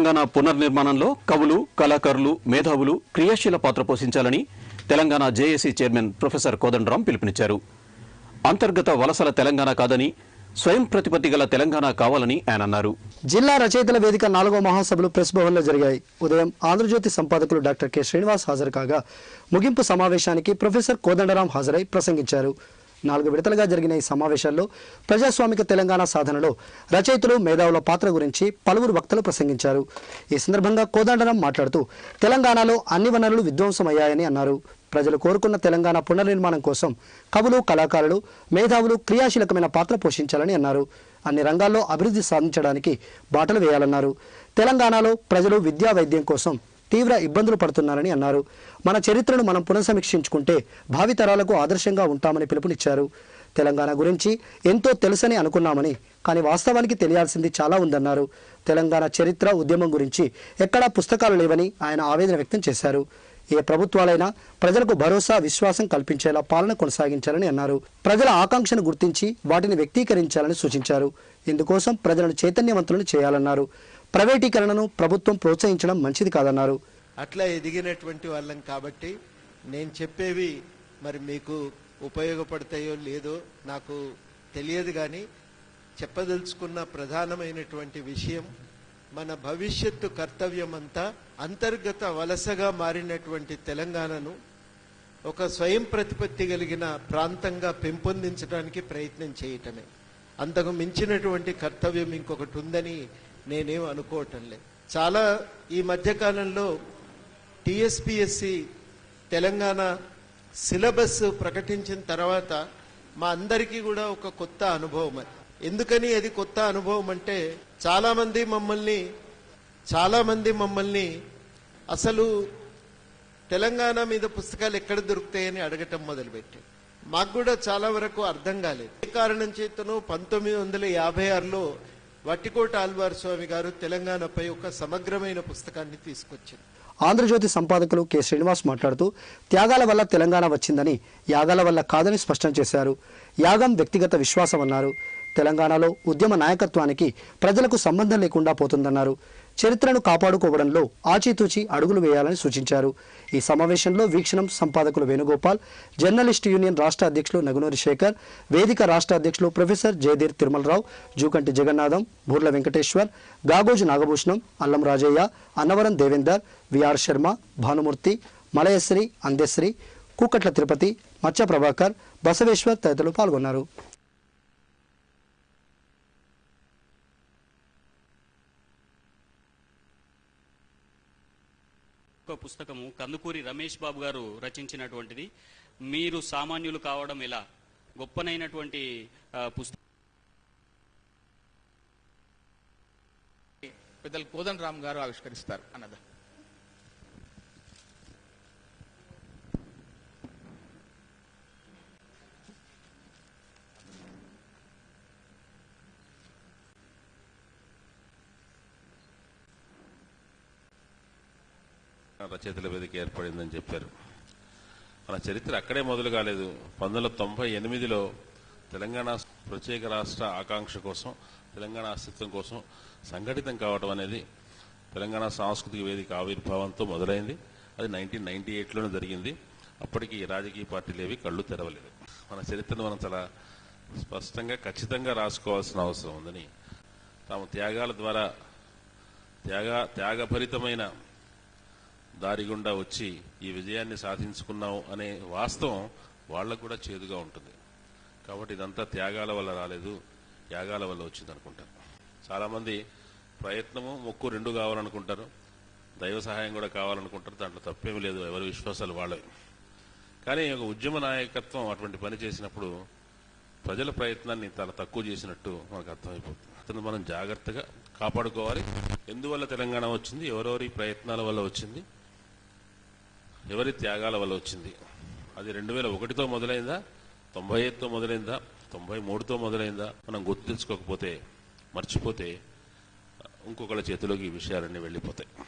తెలంగాణ పునర్నిర్మాణంలో కవులు కళాకారులు మేధావులు క్రియాశీల పాత్ర పోషించాలని Telangana JAC chairman professor Kodandaram పిలుపునిచ్చారు. అంతర్గత వలసల తెలంగాణ కాదని స్వయం ప్రతిపత్తి గల తెలంగాణ కావాలని ఆయన అన్నారు. జిల్లా రచయితల వేదిక నాలుగో మహాసభలు ప్రెస్ భవన్లో జరిగాయి. ఉదయం ఆంధ్రజ్యోతి సంపాదకులు డాక్టర్ కె. శ్రీనివాస్ హాజరు కాగా ముగింపు సమావేశానికి ప్రొఫెసర్ కోదండరాం హాజరై ప్రసంగించారు. నాలుగు విడతలుగా జరిగిన ఈ సమావేశాల్లో ప్రజాస్వామిక తెలంగాణ సాధనలో రచయితలు మేధావుల పాత్ర గురించి పలువురు వక్తలు ప్రసంగించారు. ఈ సందర్భంగా కోదండరాం మాట్లాడుతూ తెలంగాణలో అన్ని వనరులు విధ్వంసమయ్యాయని అన్నారు. ప్రజలు కోరుకున్న తెలంగాణ పునర్నిర్మాణం కోసం కవులు కళాకారులు మేధావులు క్రియాశీలకమైన పాత్ర పోషించాలని అన్నారు. అన్ని రంగాల్లో అభివృద్ధి సాధించడానికి బాటలు వేయాలన్నారు. తెలంగాణలో ప్రజలు విద్యా వైద్యం కోసం తీవ్ర ఇబ్బందులు పడుతున్నారని అన్నారు. మన చరిత్రను మనం పునఃసమీక్షించుకుంటే భావితరాలకు ఆదర్శంగా ఉంటామని పిలుపునిచ్చారు. తెలంగాణ గురించి ఎంతో తెలుసని అనుకున్నామని కానీ వాస్తవానికి తెలియాల్సింది చాలా ఉందన్నారు. తెలంగాణ చరిత్ర ఉద్యమం గురించి ఎక్కడా పుస్తకాలు లేవని ఆయన ఆవేదన వ్యక్తం చేశారు. ఏ ప్రభుత్వాలైనా ప్రజలకు భరోసా విశ్వాసం కల్పించేలా పాలన కొనసాగించాలని అన్నారు. ప్రజల ఆకాంక్షను గుర్తించి వాటిని వ్యక్తీకరించాలని సూచించారు. ఇందుకోసం ప్రజలను చైతన్యవంతులను చేయాలన్నారు. ప్రైవేటీకరణను ప్రభుత్వం ప్రోత్సహించడం మంచిది కాదన్నారు. అట్లా ఎదిగినటువంటి వాళ్ళం కాబట్టి నేను చెప్పేవి మరి మీకు ఉపయోగపడతాయో లేదో నాకు తెలియదు కానీ చెప్పదలుచుకున్న ప్రధానమైనటువంటి విషయం మన భవిష్యత్తు కర్తవ్యం అంతా అంతర్గత వలసగా మారినటువంటి తెలంగాణను ఒక స్వయం ప్రతిపత్తి కలిగిన ప్రాంతంగా పెంపొందించడానికి ప్రయత్నం చేయటమే. అంతకు మించినటువంటి కర్తవ్యం ఇంకొకటి ఉందని నేనేం అనుకోవటం లేదు. చాలా ఈ మధ్యకాలంలో టిఎస్పిఎస్సి తెలంగాణ సిలబస్ ప్రకటించిన తర్వాత మా అందరికీ కూడా ఒక కొత్త అనుభవం అది. ఎందుకని అది కొత్త అనుభవం అంటే చాలా మంది మమ్మల్ని చాలా మంది మమ్మల్ని అసలు తెలంగాణ మీద పుస్తకాలు ఎక్కడ దొరుకుతాయని అడగటం మొదలుపెట్టారు. మాకు కూడా చాలా వరకు అర్థం కాలేదు. ఏ కారణం చేతను పంతొమ్మిది వందల యాభై ఆరులో వట్టికోట ఆల్వార్ స్వామి గారు తెలంగాణపై ఒక సమగ్రమైన పుస్తకాన్ని తీసుకొచ్చారు. ఆంధ్రజ్యోతి సంపాదకులు కె. శ్రీనివాస్ మాట్లాడుతూ త్యాగాల వల్ల తెలంగాణ వచ్చిందని యాగాల వల్ల కాదని స్పష్టం చేశారు. యాగం వ్యక్తిగత విశ్వాసం అన్నారు తెలంగాణలో ఉద్యమ నాయకత్వానికి ప్రజలకు సంబంధం లేకుండా పోతుందన్నారు. చరిత్రను కాపాడుకోవడంలో ఆచితూచి అడుగులు వేయాలని సూచించారు. ఈ సమావేశంలో వీక్షణం సంపాదకులు వేణుగోపాల్ జర్నలిస్ట్ యూనియన్ రాష్ట్ర అధ్యక్షులు నగునూరి శేఖర్ వేదిక రాష్ట్ర అధ్యక్షులు ప్రొఫెసర్ జయధీర్ తిరుమలరావు జూకంటి జగన్నాథం బూర్ల వెంకటేశ్వర్ గాగోజు నాగభూషణం అల్లం రాజయ్య అన్నవరం దేవేందర్ విఆర్ శర్మ భానుమూర్తి మలయశ్రీ అందశ్రీ కూకట్ల తిరుపతి మచ్చ ప్రభాకర్ బసవేశ్వర్ తదితరులు పాల్గొన్నారు. ఒక పుస్తకము కందుకూరి రమేష్ బాబు గారు రచించినటువంటిది. మీరు సామాన్యులు కావడం ఎలా? గొప్పనైనటువంటి పుస్తకం. పెద్దలు కోదన్ రామ్ గారు ఆవిష్కరిస్తారు అన్నదా. రచయితల వేదిక ఏర్పడిందని చెప్పారు. మన చరిత్ర అక్కడే మొదలు కాలేదు. పంతొమ్మిది వందల తొంభై ఎనిమిదిలో తెలంగాణ ప్రత్యేక రాష్ట్ర ఆకాంక్ష కోసం తెలంగాణ అస్తిత్వం కోసం సంఘటితం కావడం అనేది తెలంగాణ సాంస్కృతిక వేదిక ఆవిర్భావంతో మొదలైంది. అది నైన్టీన్ నైన్టీ ఎయిట్లోనే జరిగింది. అప్పటికి ఈ రాజకీయ పార్టీలు ఏవి కళ్ళు తెరవలేదు. మన చరిత్రను మనం చాలా స్పష్టంగా ఖచ్చితంగా రాసుకోవాల్సిన అవసరం ఉందని తాము త్యాగాల ద్వారా త్యాగ త్యాగభరితమైన దారి గుండా వచ్చి ఈ విజయాన్ని సాధించుకున్నాం అనే వాస్తవం వాళ్ళకు కూడా చేదుగా ఉంటుంది. కాబట్టి ఇదంతా త్యాగాల వల్ల రాలేదు. త్యాగాల వల్ల వచ్చింది అనుకుంటారు చాలామంది ప్రయత్నము మొక్కు రెండు కావాలనుకుంటారు. దైవ సహాయం కూడా కావాలనుకుంటారు. దాంట్లో తప్పేమీ లేదు. ఎవరి విశ్వాసాలు వాళ్ళవి. కానీ ఒక ఉద్యమ నాయకత్వం అటువంటి పని చేసినప్పుడు ప్రజల ప్రయత్నాన్ని చాలా తక్కువ చేసినట్టు మనకు అర్థమైపోతుంది. అతను మనం జాగ్రత్తగా కాపాడుకోవాలి. ఎందువల్ల తెలంగాణ వచ్చింది? ఎవరెవరి ప్రయత్నాల వల్ల వచ్చింది? ఎవరి త్యాగాల వల్ల వచ్చింది? అది రెండు వేల ఒకటితో మొదలైందా? తొంభై ఐదుతో మొదలైందా? తొంభై మూడుతో మొదలైందా? మనం గుర్తించుకోకపోతే మర్చిపోతే ఇంకొకళ్ళ చేతిలోకి ఈ విషయాలన్నీ వెళ్ళిపోతాయి.